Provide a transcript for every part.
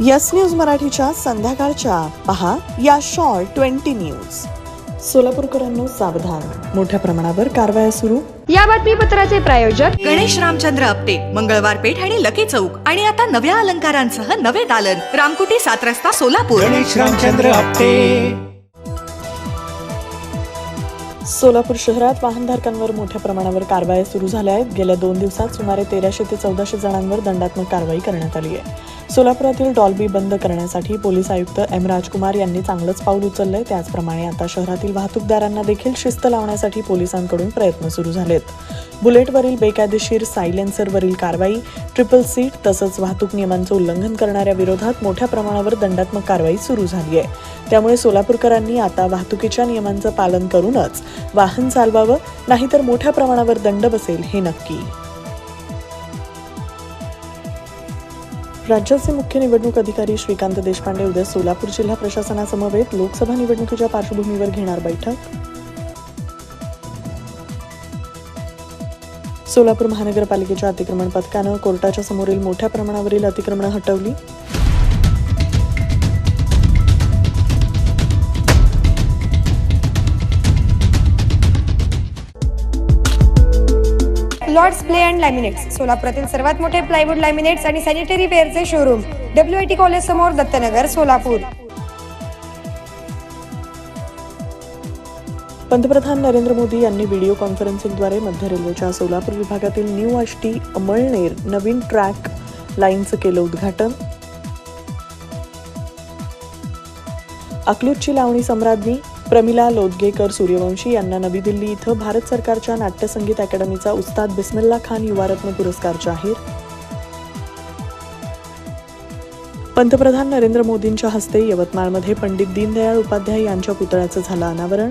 Yes news मराठीच्या संध्याकाळच्या. पहा या शॉर्ट ट्वेंटी न्यूज. सोलापूरकरांनो सावधान. मोठ्या प्रमाणावर कारवाया सुरू. या बातमीपत्राचे प्रायोजक गणेश रामचंद्र आपटे मंगळवार पेठ आणि लकी चौक आणि आता नव्या अलंकारांसह नवे दालन रामकुटी सात रस्ता सोलापूर. गणेश रामचंद्र आपटे. सोलापूर शहरात वाहनधारकांवर मोठ्या प्रमाणावर कारवाया सुरू झाल्या आहेत. गेल्या दोन दिवसात सुमारे तेराशे ते चौदाशे जणांवर दंडात्मक कारवाई करण्यात आली आहे. सोलापुरातील डॉल्बी बंद करण्यासाठी पोलीस आयुक्त एम राजकुमार यांनी चांगलंच पाऊल उचललंय. त्याचप्रमाणे आता शहरातील वाहतूकदारांना देखील शिस्त लावण्यासाठी पोलिसांकडून प्रयत्न सुरू झालेत. बुलेटवरील बेकायदेशीर सायलेन्सरवरील कारवाई ट्रिपल सीट तसंच वाहतूक नियमांचं उल्लंघन करणाऱ्या विरोधात मोठ्या प्रमाणावर दंडात्मक कारवाई सुरू झाली आहे त्यामुळे सोलापूरकरांनी आता वाहतुकीच्या नियमांचं पालन करूनच वाहन चालवावं नाहीतर मोठ्या प्रमाणावर दंड बसेल हे नक्की. राज्याचे मुख्य निवडणूक अधिकारी श्रीकांत देशपांडे उद्या सोलापूर जिल्हा प्रशासनासमवेत लोकसभा निवडणुकीच्या पार्श्वभूमीवर घेणार बैठक. सोलापूर महानगरपालिकेच्या अतिक्रमण पथकानं कोर्टाच्या समोरील मोठ्या प्रमाणावरील अतिक्रमणं हटवली. लॉर्ड्स प्ले अँड लॅमिनेट्स सोलापुरातील सर्वात मोठे प्लायवूड लॅमिनेट्स आणि sanitary ware showroom W I T college समोर दत्तनगर सोलापूर. पंतप्रधान नरेंद्र मोदी यांनी व्हिडिओ कॉन्फरन्सिंगद्वारे मध्य रेल्वेच्या सोलापूर विभागातील न्यू आष्टी अमळनेर नवीन ट्रॅक लाईनचं केलं उद्घाटन. अकलूजची लावणी सम्राज्ञी प्रमिला लोदगेकर सूर्यवंशी यांना नवी दिल्ली इथं भारत सरकारच्या नाट्यसंगीत अकॅडमीचा उस्ताद बिस्मिल्ला खान युवारत्न पुरस्कार जाहीर. पंतप्रधान नरेंद्र मोदींच्या हस्ते यवतमाळमध्ये पंडित दीनदयाळ उपाध्याय यांच्या पुतळ्याचं झालं अनावरण.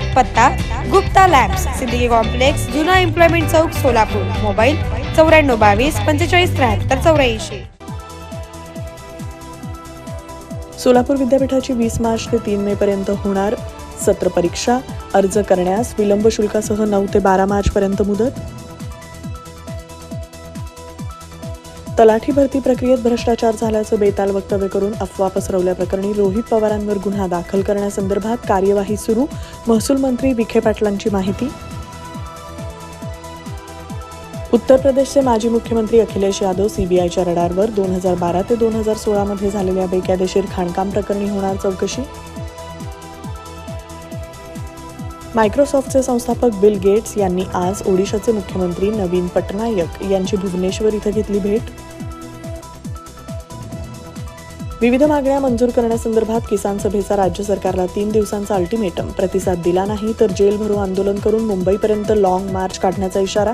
पत्ता गुप्ता लॅब्स सिद्दीकी कॉम्प्लेक्स जुना एम्प्लॉयमेंट चौक सोलापूर. मोबाईल चौऱ्याण्णव बावीस पंचेचाळीस त्र्याहत्तर चौऱ्याऐंशी. सोलापूर विद्यापीठाची वीस मार्च ते तीन मे पर्यंत होणार सत्र परीक्षा. अर्ज करण्यास विलंब शुल्कासह नऊ ते बारा मार्च पर्यंत मुदत. तलाठी भरती प्रक्रियेत भ्रष्टाचार झाल्याचं बेताल वक्तव्य करून अफवा पसरवल्याप्रकरणी रोहित पवारांवर गुन्हा दाखल करण्यासंदर्भात कार्यवाही सुरू. महसूल मंत्री विखे पाटलांची माहिती. उत्तर प्रदेशचे माजी मुख्यमंत्री अखिलेश यादव सीबीआयच्या रडारवर. दोन हजार बारा ते दोन हजार सोळामध्ये झालेल्या बेकायदेशीर खाणकाम प्रकरणी होणार चौकशी. मायक्रोसॉफ्टचे संस्थापक बिल गेट्स यांनी आज ओडिशाचे मुख्यमंत्री नवीन पटनायक यांची भुवनेश्वर इथं घेतली भेट. विविध मागण्या मंजूर करण्यासंदर्भात किसान सभेचा राज्य सरकारला तीन दिवसांचा अल्टिमेटम प्रतिसाद दिला नाही तर जेल भरो आंदोलन करून मुंबईपर्यंत लाँग मार्च काढण्याचा इशारा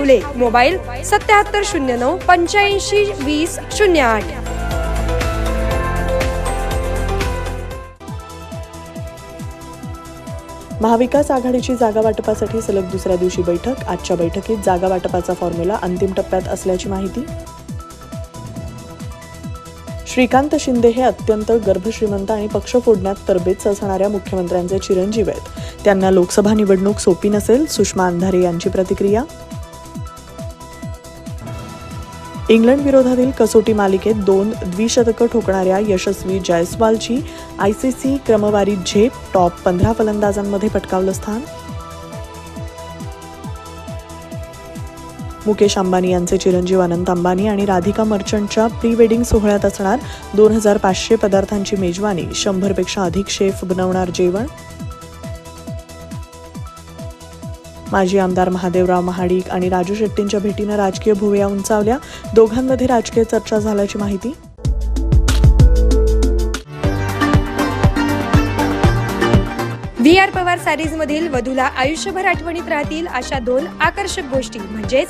हावले मोबाईल सत्याहत्तर शून्य नऊ पंच्याऐंशी वीस शून्य आठ. महाविकास आघाडीची जागा वाटपासाठी सलग दुसऱ्या दिवशी बैठक. आजच्या बैठकीत जागा वाटपाचा फॉर्म्युला अंतिम टप्प्यात असल्याची माहिती. श्रीकांत शिंदे हे अत्यंत गर्भश्रीमंत आणि पक्ष फोडण्यात तरबेज असणाऱ्या मुख्यमंत्र्यांचे चिरंजीव आहेत. त्यांना लोकसभा निवडणूक सोपी नसेल सुषमा अंधारे यांची प्रतिक्रिया? इंग्लंड विरोधातील कसोटी मालिकेत दोन द्विशतकं ठोकणाऱ्या यशस्वी जयस्वालची आयसीसी क्रमवारीत झेप टॉप पंधरा फलंदाजांमध्ये पटकावलं स्थान. मुकेश अंबानी यांचे चिरंजीव अनंत अंबानी आणि राधिका मर्चंटच्या प्री वेडिंग सोहळ्यात असणार दोन हजार पाचशे पदार्थांची मेजवानी शंभरपेक्षा अधिक शेफ बनवणार जेवण. माजी आमदार महादेवराव महाडिक आणि राजू शेट्टींच्या भेटीनं राजकीय भुवया उंचावल्या. दोघांमध्ये राजकीय चर्चा झाल्याची माहिती. व्ही आर पवार सारीज मधील वधूला आयुष्यभर आठवणीत राहतील अशा दोन आकर्षक गोष्टी. म्हणजेच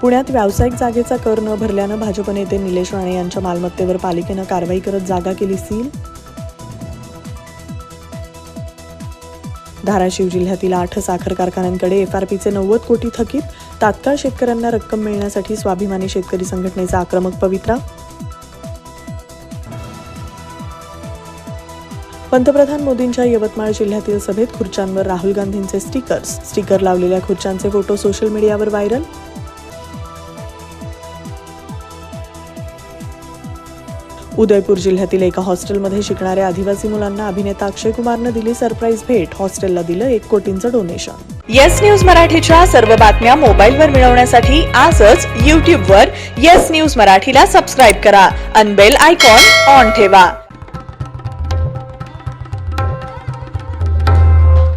पुण्यात व्यावसायिक जागेचा कर न भरल्यानं भाजप नेते निलेश राणे यांच्या मालमत्तेवर पालिकेनं कारवाई करत जागा केली सील? धाराशिव जिल्ह्यातील आठ साखर कारखान्यांकडे एफआरपीचे नव्वद कोटी थकीत तात्काळ शेतकऱ्यांना रक्कम मिळण्यासाठी स्वाभिमानी शेतकरी संघटनेचा आक्रमक पवित्रा? पंतप्रधान मोदींच्या यवतमाळ जिल्ह्यातील सभेत खुर्च्यांवर राहुल गांधींचे स्टिकर्स. स्टिकर लावलेल्या खुर्च्यांचे फोटो सोशल मीडियावर व्हायरल? उदयपूर जिल्ह्यातील एका हॉस्टेलमध्ये शिकणाऱ्या आदिवासी मुलांना अभिनेता अक्षय कुमारनं दिली सरप्राईज भेट. हॉस्टेलला दिलं एक कोटींचं डोनेशन. येस न्यूज मराठीच्या सर्व बातम्या मोबाईलवर मिळवण्यासाठी आजच यूट्यूबवर येस न्यूज मराठीला सबस्क्राईब करा. अनबेल आयकॉन ऑन ठेवा.